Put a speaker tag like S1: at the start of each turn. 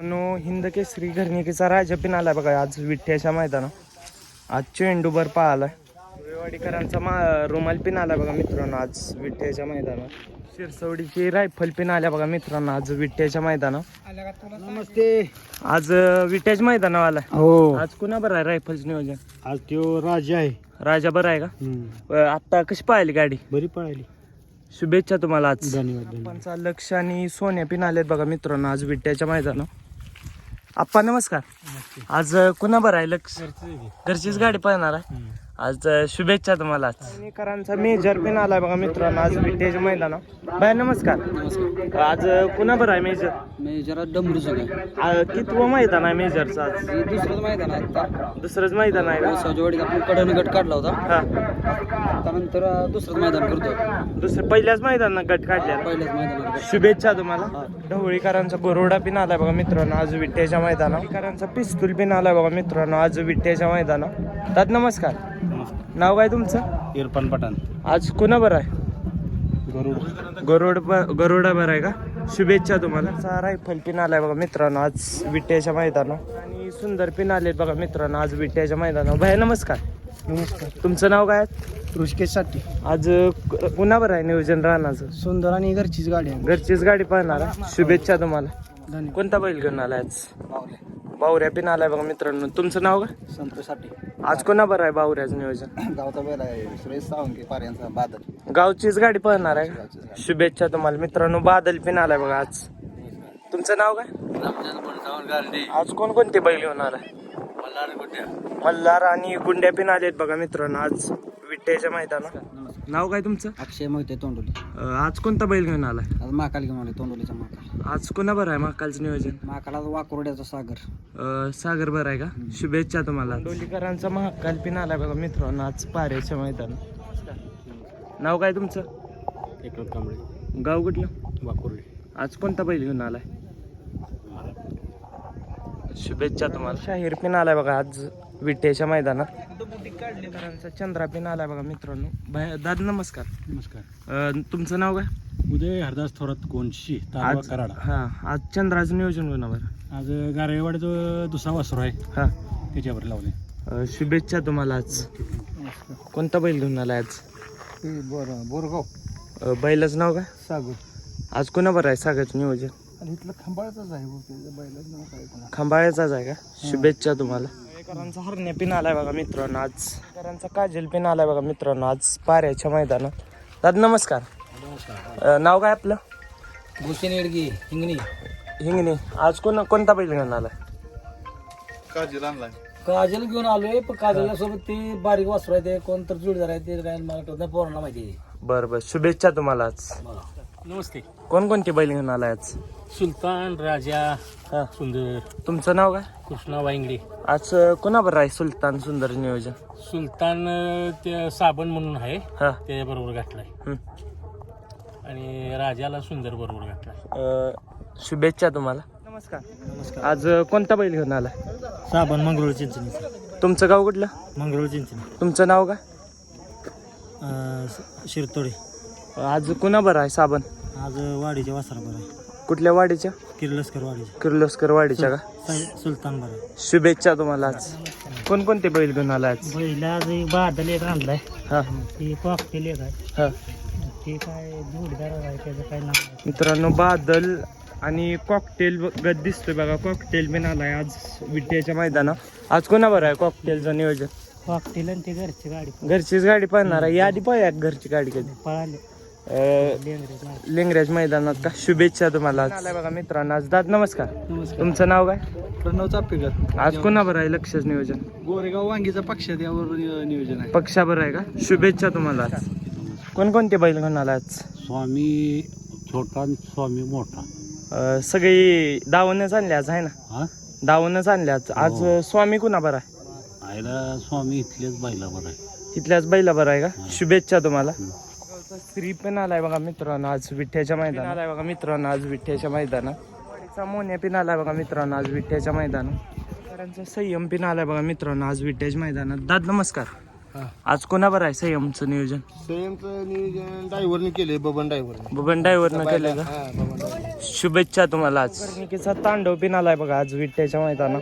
S1: No Hind Kesari घरणिकेचा राजा पिन आलाय बघा आज विठ्ठ्याच्या मैदानात. आज चेंडूभर पाहिलाय वाडीकरांचा मा रुमाल पिन आलाय बघा मित्रांनो आज विठ्ठ्याच्या मैदानात. शिरसवडीची रायफल पिन आल्या बघा मित्रांनो आज विठ्ठ्याच्या मैदानात.
S2: नमस्ते.
S1: आज विठ्ठ्याच्या मैदानावर आलाय.
S2: हो.
S1: आज कुणा बरं आहे रायफलचं नियोजन?
S2: आज तो राजा आहे.
S1: राजा बरं आहे का? अं, आत्ता कशी पाहिली गाडी?
S2: बरी पळाली
S1: शुभेच्छा तुम्हाला आज.
S2: धन्यवाद
S1: लक्ष आणि सोन्या पिन आलेत बघा मित्रांनो आज विट्ट्याच्या मैदानावर आप्पा नमस्कार. आज कुणा बरं आहे? लक्ष घरचीच गाडी पाहणार आहे? आज शुभेच्छा तुम्हाला करांचा मेजर पिन आलाय बघा मित्रांनो आज विट्ट्याच्या मैदानावर बाय नमस्कार.
S2: नमस्कार.
S1: आज अं, कुणा बरं आहे मेजर
S2: मी जरा डमरू सगळं.
S1: आ, कितवं मैदान आहे मेजरचं आज?
S2: दुसरंच मैदान आहे आता.
S1: दुसरंच मैदान आहे का?
S2: सजवाडीत आपण कडन गट काढला होता.
S1: हा.
S2: त्यानंतर दुसरंच मैदान करतो
S1: दुसरं पहिल्याच मैदानात गट काढल्या
S2: पहिल्याच मैदानात
S1: शुभेच्छा तुम्हाला. ढवळीकरांचा गोरोडा पिन आलाय बघा मित्रांनो आज विट्ट्याच्या मैदानावर करांचा पिस्तूल पिन आलाय बघा मित्रांनो आज विट्ट्याच्या मैदानावर दाद नमस्कार. नाव काय तुमचं?
S2: इरफान पठाण.
S1: आज कुणा बरं आहे?
S2: गरुड.
S1: गरुड गरुडा बरं आहे का? शुभेच्छा तुम्हाला. चा रायफल पिन आलाय बघा मित्रांनो आज विट्ट्याच्या मैदानावर. आणि सुंदर पिन आलेत बघा मित्रांनो आज विट्ट्याच्या मैदानावर. भाई नमस्कार.
S2: नमस्कार.
S1: तुमचं नाव काय? आहे?
S2: ऋषिकेशसाठी
S1: आज कुणा बरं आहे नियोजन राहण्याचं?
S2: सुंदर आणि घरचीच गाडी आहे.
S1: घरचीच गाडी पाहणार आहे. शुभेच्छा तुम्हाला.
S2: धन्यवाद.
S1: कोणता बैल घेऊन आलाय आज? बावऱ्या पिन आलाय बघा मित्रांनो. तुमचं नाव काय?
S2: संतोषसाठी
S1: आज कोणा बरं आहे बावऱ्याचं नियोजन?
S2: गावचा बैल आहे सुरेश सावंके पाऱ्यांचा बादल.
S1: गावचीच गाडी पळणार आहे का? शुभेच्छा तुम्हाला. मित्रांनो बादल पिन आलाय बघा आज. तुमचं नाव काय? आज कोण कोणते बैल घेऊन आलाय मल्हार आणि गुंड्या पिन आलेत बघा मित्रांनो आज विट्ट्याच्या मैदानात. नाव काय तुमचं?
S2: अक्षय मोहिते तोंडोली.
S1: अं, आज कोणता बैल घेऊन आलाय?
S2: आज महाकाल घेऊन आले तोंडोलीचा महाकाल.
S1: आज कोणा बरं आहे महाकालचं नियोजन?
S2: महाकाल आज वाकुर्ड्याचा सागर.
S1: अं, सागर बरं आहे का? शुभेच्छा तुम्हाला. डोलीकरांचा महाकाल पिन आलाय बघा मित्रांनो आज पाऱ्याच्या मैदानात नाव काय तुमचं?
S2: एकनाथ कांबळे.
S1: गाव कुठलं?
S2: वाकुर्डे.
S1: आज कोणता बैल घेऊन आलाय? शुभेच्छा तुम्हाला. शाहीर पिन आलाय बघा आज विट्याच्या मैदानात. करांचा चंद्रा पिन आलाय बघा मित्रांनो. बाय दादा नमस्कार.
S2: नमस्कार.
S1: अं, तुमचं नाव काय?
S2: उदय हरदास थोरात कोणशी तालुका
S1: आज
S2: कराड.
S1: हा आज चंद्राचं नियोजन होणार बरं.
S2: आज गारवेवाडीचं दुसरा वासरू आहे.
S1: हा.
S2: त्याच्यावर लावले
S1: अं, शुभेच्छा तुम्हाला आज. कोणता बैल घेऊन आलाय आज?
S2: बरं बोरगाव.
S1: अं, बैलाचं नाव काय?
S2: सागर.
S1: आज कोणा बरं आहे सागाचं नियोजन?
S2: आणि इथलं खंबाळाचाच आहे बैलाच नाव काय कोणा
S1: खंबाळ्याचाच आहे का? शुभेच्छा तुम्हाला. करांचा हरण्या पिन आलाय बघा मित्रांनो आज. करांचा काजल पिन आलाय बघा मित्रांनो आज पाऱ्याच्या मैदानात. दादा नमस्कार. अं, नाव काय आपलं?
S2: भूषण येडगी हिंगणी.
S1: हिंगणी. आज कोण कोणता बैल घेऊन आलाय?
S2: काजल घेऊन आलोय पण काजलच्या सोबत ते बारीक वासरू आहे ते कोणतर जोडीदार आहे ते काय मला कळत नाही पोरांना माहिती आहे.
S1: बरं बरं. शुभेच्छा तुम्हाला आज.
S2: नमस्ते.
S1: कोणकोणती बैल घेऊन आलाय आज?
S2: सुलतान राजा
S1: हा.
S2: सुंदर.
S1: तुमचं नाव काय?
S2: कृष्णा वांगडे
S1: आज कोणाबरोबर आहे सुलतान सुंदर नियोजन?
S2: सुलतान ते साबण म्हणून आहे.
S1: हा.
S2: त्याच्या बरोबर घातलाय.
S1: हं.
S2: आणि राजाला सुंदर बरोबर घातलाय.
S1: अं, शुभेच्छा तुम्हाला. नमस्कार. नमस्कार. आज कोणता बैल घेऊन आलाय?
S2: साबण मंगरुळ चिंचणी.
S1: तुमचं गाव कुठलं?
S2: मंगरुळ चिंचणी.
S1: तुमचं नाव काय?
S2: शिरतोडे.
S1: आज कुणा बरं आहे साबण?
S2: आज वाडीच्या वासरा बरं आहे.
S1: कुठल्या वाडीच्या?
S2: किर्लस्कर वाडीच्या.
S1: किर्लोस्कर वाडीच्या का?
S2: सुलतान बरं
S1: शुभेच्छा तुम्हाला आज. कोणकोणते बैल घेऊन आला आज?
S2: पहिला आज एक बादल एक आणलाय.
S1: हा.
S2: ते कॉकटेल एक आहे.
S1: हा.
S2: ते काय जोडीदार आहे त्याचं काय नाव आहे?
S1: मित्रांनो बादल आणि कॉकटेल गत दिसतोय बघा कॉकटेल पण आलाय आज विट्याच्या मैदानात आज कोणा बरं आहे कॉकटेलचं नियोजन?
S2: कॉकटेल आणि ते घरची गाडी.
S1: घरचीच गाडी पाहणार आहे. यादी पाहूया घरची गाडी कधी?
S2: पळाले.
S1: लिंगराज मैदानात का? शुभेच्छा तुम्हाला आज. आलाय बघा मित्रांनो आज दाद नमस्कार. तुमचं नाव काय?
S2: प्रणव चापेकर.
S1: आज कोणा बरं आहे लक्षच नियोजन?
S2: गोरेगाव वांगीचा पक्ष त्यावर नियोजन आहे.
S1: पक्षा बरं आहे का? शुभेच्छा तुम्हाला आज. कोणकोणते बैल घेऊन आला आज
S3: स्वामी छोटा आणि स्वामी मोठा.
S1: सगळी दावणच आणले आज आहे ना? दावणच आणले आज. आज. स्वामी कुणा बरं आहे?
S3: आयला स्वामी इथलेच बैला बरं आहे.
S1: तिथल्याच बैला बरं आहे का. शुभेच्छा तुम्हाला. स्त्री पण आलाय बघा मित्रांनो आज विठ्याच्या मैदानात. आलाय बघा मित्रांनो आज विठ्याच्या मैदानात. मोन्या पिन आलाय बघा मित्रांनो आज विठ्याच्या मैदानात. संयम पिन आलाय बघा मित्रांनो आज विठ्याच्या मैदानात. दाद नमस्कार. आज कोणावर आहे संयमचं नियोजन?
S4: संयमचं नियोजन ड्रायव्हरने केले बबन ड्रायव्हरने.
S1: बबन ड्रायव्हरनं केलं का?
S4: हा ड्रायव्हर
S1: शुभेच्छा तुम्हाला आज. तांडव पिन आलाय बघा आज विट्याच्या मैदानात.